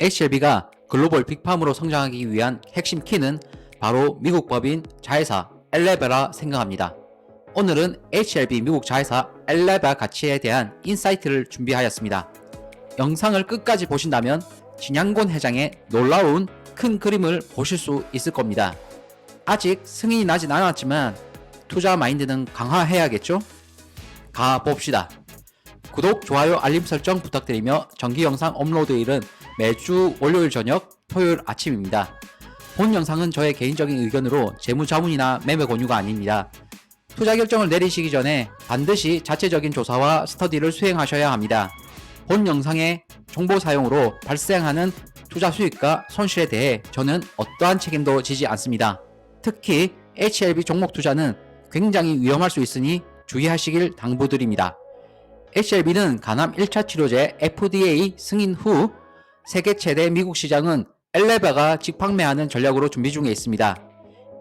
HLB가 글로벌 빅팜으로 성장하기 위한 핵심 키는 바로 미국 법인 자회사 엘레베라 생각합니다. 오늘은 HLB 미국 자회사 엘레바 가치에 대한 인사이트를 준비하였습니다. 영상을 끝까지 보신다면 진양곤 회장의 놀라운 큰 그림을 보실 수 있을 겁니다. 아직 승인이 나진 않았지만 투자 마인드는 강화해야겠죠? 가봅시다. 구독, 좋아요, 알림 설정 부탁드리며 정기 영상 업로드일은 매주 월요일 저녁, 토요일 아침입니다. 본 영상은 저의 개인적인 의견으로 재무 자문이나 매매 권유가 아닙니다. 투자 결정을 내리시기 전에 반드시 자체적인 조사와 스터디를 수행하셔야 합니다. 본 영상의 정보 사용으로 발생하는 투자 수익과 손실에 대해 저는 어떠한 책임도 지지 않습니다. 특히 HLB 종목 투자는 굉장히 위험할 수 있으니 주의하시길 당부드립니다. HLB는 간암 1차 치료제 FDA 승인 후 세계 최대 미국 시장은 엘레바가 직판매하는 전략으로 준비 중에 있습니다.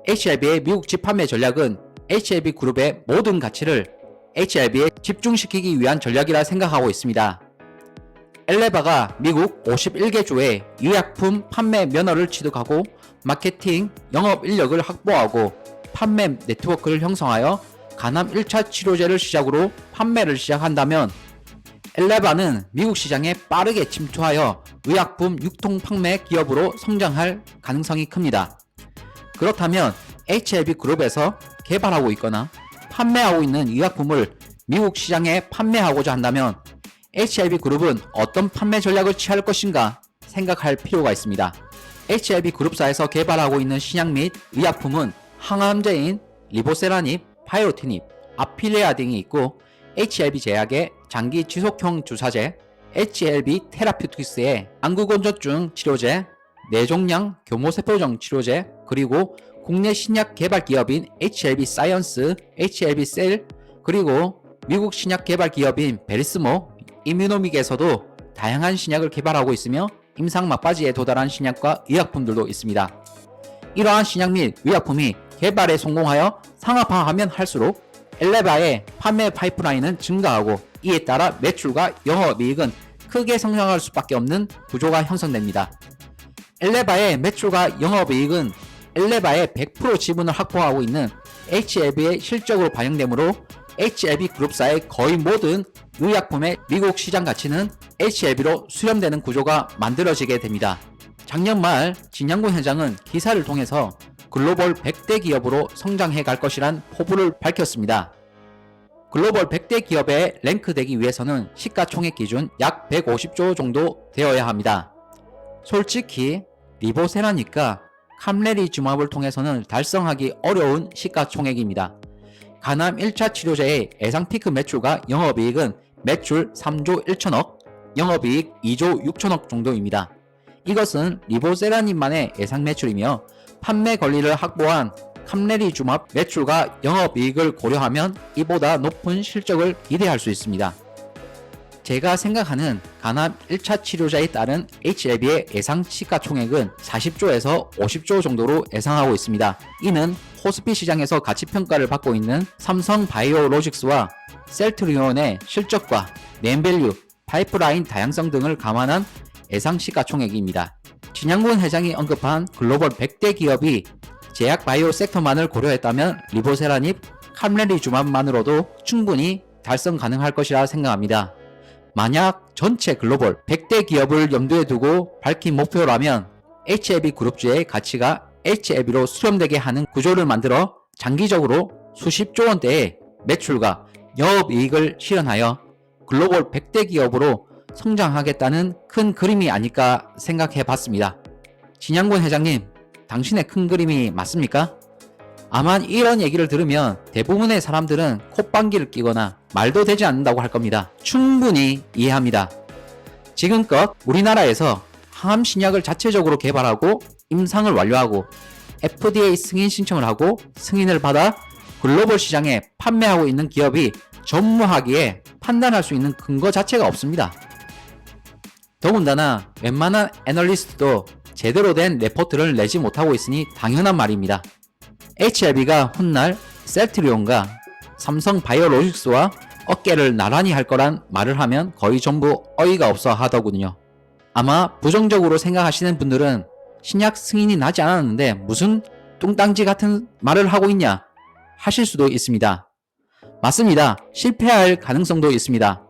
HLB의 미국 직판매 전략은 HLB 그룹의 모든 가치를 HLB에 집중시키기 위한 전략이라 생각하고 있습니다. 엘레바가 미국 51개 주에 유약품 판매 면허를 취득하고 마케팅, 영업 인력을 확보하고 판매 네트워크를 형성하여 간암 1차 치료제를 시작으로 판매를 시작한다면 엘레바는 미국 시장에 빠르게 침투하여 의약품 유통 판매 기업으로 성장할 가능성이 큽니다. 그렇다면 HLB 그룹에서 개발하고 있거나 판매하고 있는 의약품을 미국 시장에 판매하고자 한다면 HLB 그룹은 어떤 판매 전략을 취할 것인가 생각할 필요가 있습니다. HLB 그룹사에서 개발하고 있는 신약 및 의약품은 항암제인 리보세라닙, 파이로티닙, 아필레아 등이 있고 HLB 제약의 장기 지속형 주사제, HLB 테라피utics의 안구건조증 치료제, 뇌종양 교모세포종 치료제, 그리고 국내 신약 개발 기업인 HLB 사이언스, HLB 셀, 그리고 미국 신약 개발 기업인 베리스모, 이뮤노믹에서도 다양한 신약을 개발하고 있으며 임상 막바지에 도달한 신약과 의약품들도 있습니다. 이러한 신약 및 의약품이 개발에 성공하여 상업화하면 할수록 엘레바의 판매 파이프라인은 증가하고 이에 따라 매출과 영업이익은 크게 성장할 수밖에 없는 구조가 형성됩니다. 엘레바의 매출과 영업이익은 엘레바의 100% 지분을 확보하고 있는 HLB의 실적으로 반영되므로 HLB 그룹사의 거의 모든 의약품의 미국 시장 가치는 HLB로 수렴되는 구조가 만들어지게 됩니다. 작년 말 진양군 회장은 기사를 통해서 글로벌 100대 기업으로 성장해 갈 것이란 포부를 밝혔습니다. 글로벌 100대 기업에 랭크되기 위해서는 시가총액 기준 약 150조 정도 되어야 합니다. 솔직히 리보세라니까 캄레리주맙을 통해서는 달성하기 어려운 시가총액입니다. 간암 1차 치료제의 예상 피크 매출과 영업이익은 매출 3조 1천억, 영업이익 2조 6천억 정도입니다. 이것은 리보세라님만의 예상 매출이며 판매 권리를 확보한 캄레리주맙 매출과 영업이익을 고려하면 이보다 높은 실적을 기대할 수 있습니다. 제가 생각하는 간암 1차 치료자에 따른 HLB의 예상 시가총액은 40조에서 50조 정도로 예상하고 있습니다. 이는 호스피 시장에서 가치 평가를 받고 있는 삼성 바이오로직스와 셀트리온의 실적과 넷밸류, 파이프라인 다양성 등을 감안한 예상 시가총액입니다. 진양군 회장이 언급한 글로벌 100대 기업이 제약 바이오 섹터만을 고려했다면 리보세라닙, 캄레리주맙만으로도 충분히 달성 가능할 것이라 생각합니다. 만약 전체 글로벌 100대 기업을 염두에 두고 밝힌 목표라면 HLB 그룹주의 가치가 HLB로 수렴되게 하는 구조를 만들어 장기적으로 수십조 원대의 매출과 영업이익을 실현하여 글로벌 100대 기업으로 성장하겠다는 큰 그림이 아닐까 생각해 봤습니다. 진양권 회장님, 당신의 큰 그림이 맞습니까? 아마 이런 얘기를 들으면 대부분의 사람들은 콧방귀를 끼거나 말도 되지 않는다고 할 겁니다. 충분히 이해합니다. 지금껏 우리나라에서 항암 신약을 자체적으로 개발하고 임상을 완료하고 FDA 승인 신청을 하고 승인을 받아 글로벌 시장에 판매하고 있는 기업이 전무하기에 판단할 수 있는 근거 자체가 없습니다. 더군다나 웬만한 애널리스트도 제대로 된 레포트를 내지 못하고 있으니 당연한 말입니다. HLB가 훗날 셀트리온과 삼성 바이오로직스와 어깨를 나란히 할 거란 말을 하면 거의 전부 어이가 없어 하더군요. 아마 부정적으로 생각하시는 분들은 신약 승인이 나지 않았는데 무슨 뚱땅지 같은 말을 하고 있냐 하실 수도 있습니다. 맞습니다. 실패할 가능성도 있습니다.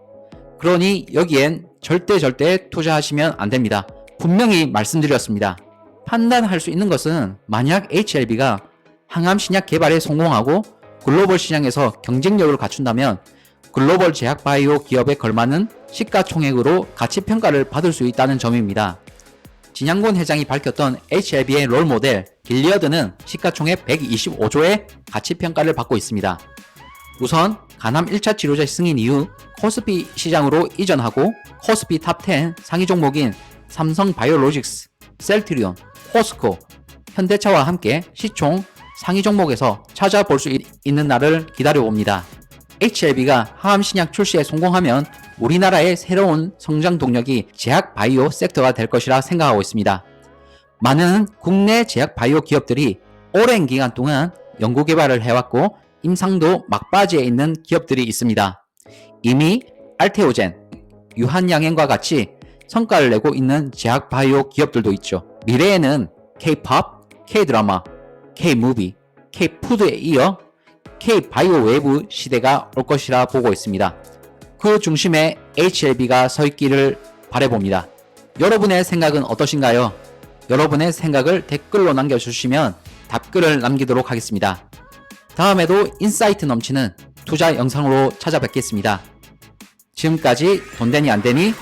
그러니 여기엔 절대 절대 투자하시면 안 됩니다. 분명히 말씀드렸습니다. 판단할 수 있는 것은 만약 HLB가 항암 신약 개발에 성공하고 글로벌 시장에서 경쟁력을 갖춘다면 글로벌 제약 바이오 기업에 걸맞는 시가총액으로 가치 평가를 받을 수 있다는 점입니다. 진양곤 회장이 밝혔던 HLB의 롤 모델 길리어드는 시가총액 125조의 가치 평가를 받고 있습니다. 우선 간암 1차 치료제 승인 이후 코스피 시장으로 이전하고 코스피 탑10 상위 종목인 삼성 바이오로직스, 셀트리온, 포스코, 현대차와 함께 시총 상위 종목에서 찾아볼 수 있- 있는 날을 기다려봅니다. HLB가 항암 신약 출시에 성공하면 우리나라의 새로운 성장 동력이 제약 바이오 섹터가 될 것이라 생각하고 있습니다. 많은 국내 제약 바이오 기업들이 오랜 기간 동안 연구 개발을 해왔고 임상도 막바지에 있는 기업들이 있습니다. 이미 알테오젠, 유한양행과 같이 성과를 내고 있는 제약 바이오 기업들도 있죠. 미래에는 K-팝, K-드라마, K-무비, K-푸드에 이어 K-바이오 웨이브 시대가 올 것이라 보고 있습니다. 그 중심에 HLB가 서 있기를 바라봅니다. 여러분의 생각은 어떠신가요? 여러분의 생각을 댓글로 남겨주시면 답글을 남기도록 하겠습니다. 다음에도 인사이트 넘치는 투자 영상으로 찾아뵙겠습니다. 지금까지 돈되니 안되니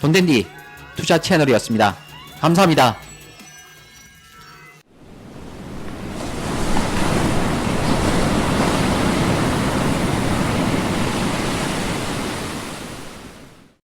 돈된디 투자 채널이었습니다. 감사합니다.